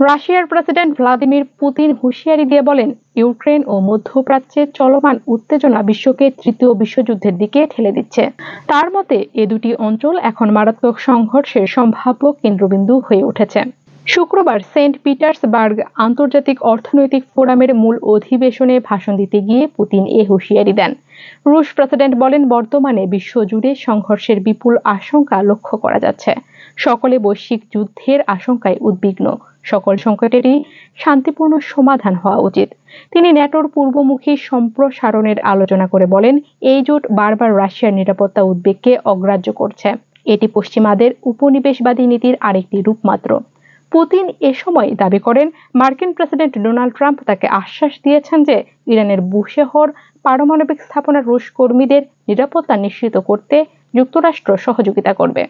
রাশিয়ার president Vladimir Putin হুঁশিয়ারি দিয়ে বলেন, ইউক্রেন ও মধ্যপ্রাচ্যে চলমান উত্তেজনা বিশ্বকে তৃতীয় বিশ্বযুদ্ধের দিকে ঠেলে দিচ্ছে। তার মতে, এ দুটি অঞ্চল এখন মারাত্মক সংঘর্ষের সম্ভাব্য কেন্দ্রবিন্দু হয়ে উঠেছে। শুক্রবার সেন্ট পিটার্সবার্গ আন্তর্জাতিক অর্থনৈতিক ফোরামের মূল অধিবেশনে ভাষণ দিতে গিয়ে পুতিন এ হুঁশিয়ারি দেন। রুশ প্রেসিডেন্ট বলেন, বর্তমানে বিশ্বজুড়ে সংঘর্ষের বিপুল আশঙ্কা লক্ষ্য করা যাচ্ছে। সকলে বৈশ্বিক যুদ্ধের আশঙ্কায় উদ্বিগ্ন। সকল সংকটেরই শান্তিপূর্ণ সমাধান হওয়া উচিত। তিনি ন্যাটোর পূর্বমুখী সম্প্রসারণের আলোচনা করে বলেন, এই জোট বারবার রাশিয়ার নিরাপত্তা উদ্বেগকে অগ্রাহ্য করছে। এটি পশ্চিমাদের উপনিবেশবাদী নীতির আরেকটি রূপ মাত্র পুতিন এ সময় দাবি করেন, মার্কিন প্রেসিডেন্ট ডোনাল্ড ট্রাম্প তাকে আশ্বাস দিয়েছেন যে ইরানের বুশেহর পারমাণবিক স্থাপনার রুশ কর্মীদের নিরাপত্তা নিশ্চিত করতে যুক্তরাষ্ট্র সহযোগিতা করবে।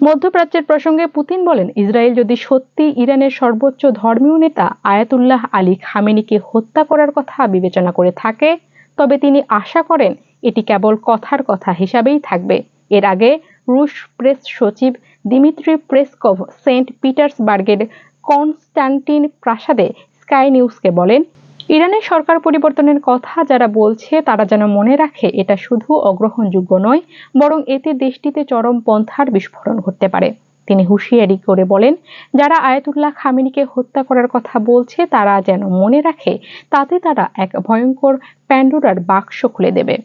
মধ্যপ্রাচ্যের প্রসঙ্গে পুতিন বলেন, ইসরায়েল যদি সত্যি ইরানের সর্বোচ্চ ধর্মীয় নেতা আয়াতুল্লাহ আলী খামেনিকে হত্যা করার কথা বিবেচনা করে থাকে, তবে তিনি আশা করেন এটি কেবল কথার কথা হিসাবেই থাকবে। এর আগে রুশ প্রেস সচিব দিমিত্রি প্রেসকভ সেন্ট পিটার্সবার্গের কনস্ট্যান্টিন প্রাসাদে স্কাই নিউজকে বলেন ইরানের সরকার পরিবর্তনের কথা যারা বলছে, তারা যেন মনে রাখে এটা শুধু অগ্রহণযোগ্য নয়, বরং এতে দেশটিতে চরম পন্থার বিস্ফোরণ ঘটতে পারে। তিনি হুঁশিয়ারি করে বলেন, যারা আয়াতুল্লাহ খামিনিকে হত্যা করার কথা বলছে, তারা যেন মনে রাখে, তাতে তারা এক ভয়ঙ্কর প্যান্ডোরার বাক্স খুলে দেবে।